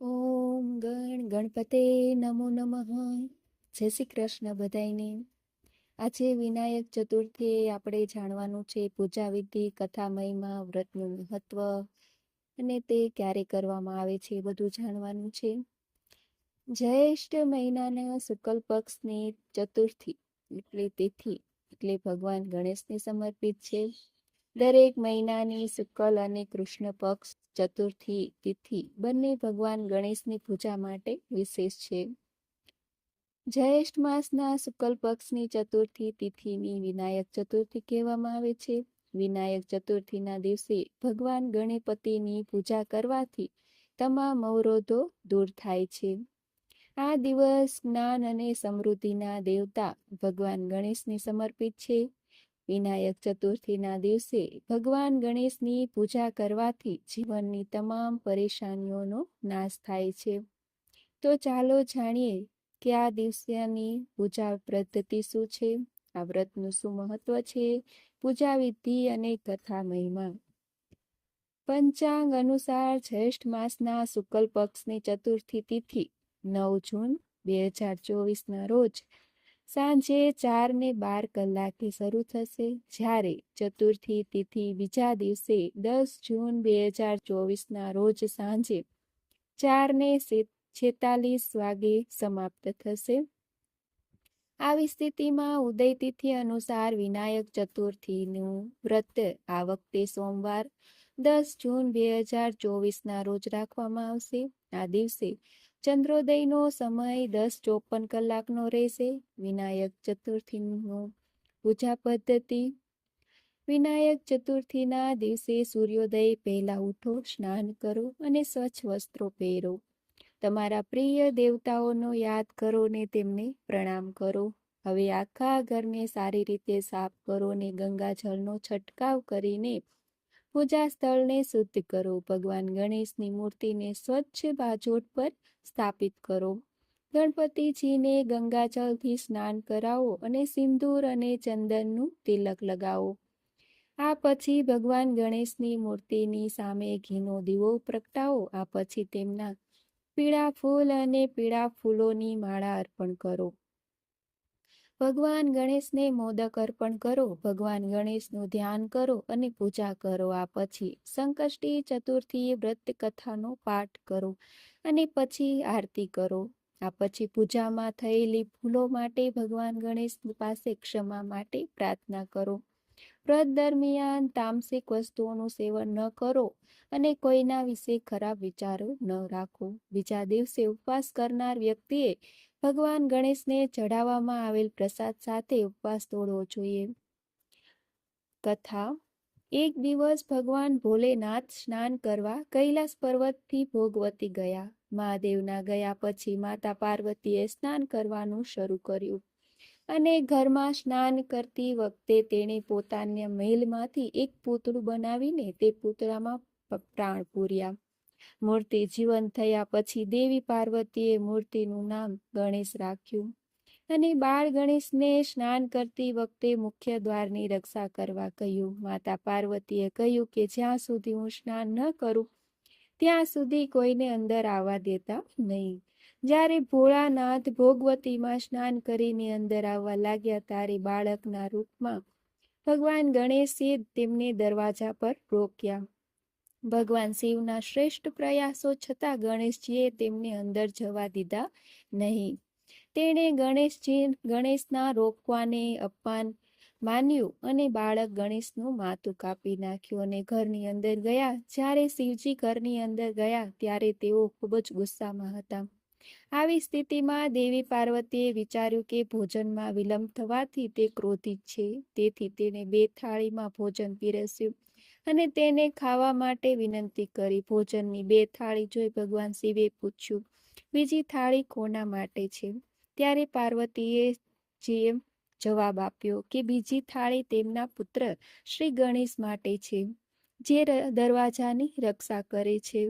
ઓમ ગણ ગણપતે નમો નમઃ. જય શ્રી કૃષ્ણ બધાયને. આજે વિનાયક ચતુર્થીએ આપણે જાણવાનું છે પૂજા વિધિ કથા મહિમા વ્રતનું મહત્વ અને તે ક્યારે કરવામાં આવે છે બધું જાણવાનું છે. જ્યેષ્ઠ મહિનાના શુક્લ પક્ષની ચતુર્થી એટલે તેથી એટલે ભગવાન ગણેશને સમર્પિત છે. દરેક મહિનાની શુક્લ અને કૃષ્ણ પક્ષ, ચતુર્થી તિથિ બંને ભગવાન ગણેશની પૂજા માટે વિશેષ છે. જ્યેષ્ઠ માસના શુક્લ પક્ષની ચતુર્થી તિથિની વિનાયક ચતુર્થી કહેવામાં આવે છે. વિનાયક ચતુર્થીના દિવસે ભગવાન ગણપતિની પૂજા કરવાથી તમામ અવરોધો દૂર થાય છે. આ દિવસ જ્ઞાન અને સમૃદ્ધિના દેવતા ભગવાન ગણેશને સમર્પિત છે. વિનાયક ચતુર્થીના દિવસે ભગવાન ગણેશની પૂજા કરવાથી જીવનની તમામ પરેશાનીઓનો નાશ થાય છે. તો ચાલો જાણીએ કે આ દિવસની પૂજા પદ્ધતિ શું છે? આ વ્રતનું શું મહત્વ છે? પૂજા વિધિ અને કથા મહિમા પંચાંગ અનુસાર જ્યેષ્ઠ માસના શુક્લ પક્ષની ચતુર્થી તિથિ નવ જૂન, બે હજાર ચોવીસના રોજ સાંજે ચાર ને બાર કલાકે શરૂ થશે. જ્યારે ચતુર્થી તિથિ બીજા દિવસે દસ જૂન બે હજાર ચોવીસના રોજ સાંજે ચાર ને છેતાલીસ વાગે સમાપ્ત થશે. આવી સ્થિતિમાં ઉદય તિથિ અનુસાર વિનાયક ચતુર્થીનું વ્રત આ વખતે સોમવાર દસ જૂન બે હજાર ચોવીસના રોજ રાખવામાં આવશે. આ દિવસે ચંદ્રોદયનો સમય દસ ચોપન કલાકનો રહેશે. વિનાયક ચતુર્થીનું પૂજા પદ્ધતિ. વિનાયક ચતુર્થીના દિવસે સૂર્યોદય પહેલા ઉઠો, સ્નાન કરો અને સ્વચ્છ વસ્ત્રો પહેરો. તમારા પ્રિય દેવતાઓનો યાદ કરો ને તેમને પ્રણામ કરો. હવે આખા ઘરને સારી રીતે સાફ કરો ને ગંગાજળનો છંટકાવ કરીને પૂજા સ્થળને શુદ્ધ કરો. ભગવાન ગણેશની મૂર્તિને સ્વચ્છ બાજોટ પર સ્થાપિત કરો. ગણપતિજીને ગંગાજળથી સ્નાન કરાવો અને સિંદૂર અને ચંદનનું તિલક લગાવો. આ પછી ભગવાન ગણેશની મૂર્તિની સામે ઘીનો દીવો પ્રગટાવો. આ પછી તેમના પીળા ફૂલ અને પીળા ફૂલોની માળા અર્પણ કરો. ભગવાન ગણેશને મોદક અર્પણ કરો, ભગવાન ગણેશનું ધ્યાન કરો અને પૂજા કરો. આ પછી સંકષ્ટી ચતુર્થી વ્રત કથાનો પાઠ કરો અને પછી આરતી કરો. આ પછી પૂજામાં થયેલી ભૂલો માટે ભગવાન ગણેશ પાસે ક્ષમા માટે પ્રાર્થના કરો. વ્રત દરમિયાન તામસિક વસ્તુઓનું સેવન ન કરો અને કોઈના વિશે ખરાબ વિચારો ન રાખો. બીજા દિવસે ઉપવાસ કરનાર વ્યક્તિએ ભગવાન ગણેશને ચઢાવવામાં આવેલ પ્રસાદ સાથે ઉપવાસ તોડવો જોઈએ કથા. એક દિવસ ભગવાન ભોલેનાથ સ્નાન કરવા કૈલાસ પર્વતથી ભોગવતી ગયા. મહાદેવના ગયા પછી માતા પાર્વતીએ સ્નાન કરવાનું શરૂ કર્યું. અને ઘરમાં સ્નાન કરતી વખતે તેણે પોતાના મહેલમાંથી એક પૂતળું બનાવીને તે પૂતળામાં પ્રાણ પૂર્યા. મૂર્તિ જીવન થયા પછી દેવી પાર્વતીએ મૂર્તિનું નામ ગણેશ રાખ્યું. અને બાળ ગણેશને સ્નાન કરતી વખતે મુખ્ય દ્વારની રક્ષા કરવા કહ્યું. માતા પાર્વતીએ કહ્યું કે જ્યાં સુધી હું સ્નાન ન કરું, ત્યાં સુધી કોઈને અંદર આવવા દેતા નહીં. જ્યારે ભોળાનાથ ભોગવતીમાં સ્નાન કરીને અંદર આવવા લાગ્યા ત્યારે બાળકના રૂપમાં ભગવાન ગણેશે તેમને દરવાજા પર રોક્યા. ભગવાન શિવના શ્રેષ્ઠ પ્રયાસો છતાં ગણેશજીએ તેમને અંદર જવા દીધા નહીં. તેણે ગણેશજી, ગણેશના રોકવાને અપમાન માન્યું અને બાળક ગણેશનું માથું કાપી નાખ્યું અને ઘરની અંદર ગયા. જ્યારે શિવજી ઘરની અંદર ગયા ત્યારે તેઓ ખૂબ જ ગુસ્સામાં હતા. આવી સ્થિતિમાં દેવી પાર્વતીએ વિચાર્યું કે ભોજનમાં વિલંબ થવાથી તે ક્રોધિત છે. તેથી તેને બે થાળીમાં ભોજન પીરસ્યું. અને તેને ખાવા માટે વિનંતી કરી. ભોજનની બે થાળી જોઈ ભગવાન શિવે પૂછ્યું, બીજી થાળી કોના માટે છે? ત્યારે પાર્વતીએ જીએ જવાબ આપ્યો કે, બીજી થાળી તેમના પુત્ર શ્રી ગણેશ માટે છે, જે દરવાજાની રક્ષા કરે છે.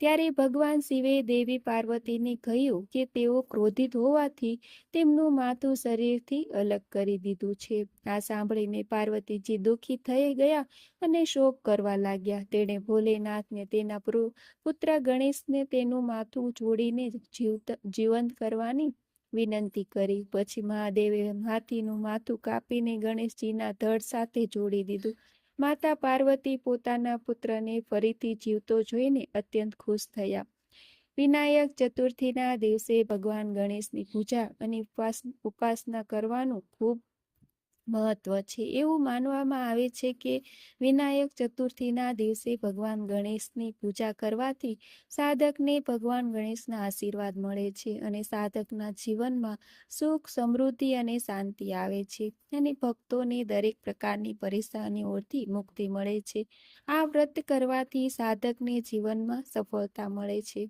ત્યારે ભગવાન શિવે દેવી પાર્વતીને કહ્યું કે તેઓ ક્રોધિત હોવાથી તેમનું માથું શરીરથી અલગ કરી દીધું છે. આ સાંભળીને પાર્વતીજી દુઃખી થઈ ગયા અને શોક કરવા લાગ્યા. તેણે ભોલેનાથને તેના પુત્ર ગણેશને તેનું માથું જોડીને જીવત, જીવંત કરવાની વિનંતી કરી. પછી મહાદેવે હાથીનું માથું કાપીને ગણેશજીના ધડ સાથે જોડી દીધું. માતા પાર્વતી પોતાના પુત્રને ફરીથી જીવતો જોઈને અત્યંત ખુશ થયા. વિનાયક ચતુર્થીના દિવસે ભગવાન ગણેશની પૂજા અને ઉપવાસ, ઉપાસના કરવાનું ખૂબ મહત્વ છે. એવું માનવામાં આવે છે કે વિનાયક ચતુર્થીના દિવસે ભગવાન ગણેશની પૂજા કરવાથી સાધકને ભગવાન ગણેશના આશીર્વાદ મળે છે અને સાધકના જીવનમાં સુખ, સમૃદ્ધિ અને શાંતિ આવે છે અને ભક્તોને દરેક પ્રકારની પરેશાનીઓથી મુક્તિ મળે છે. આ વ્રત કરવાથી સાધકને જીવનમાં સફળતા મળે છે.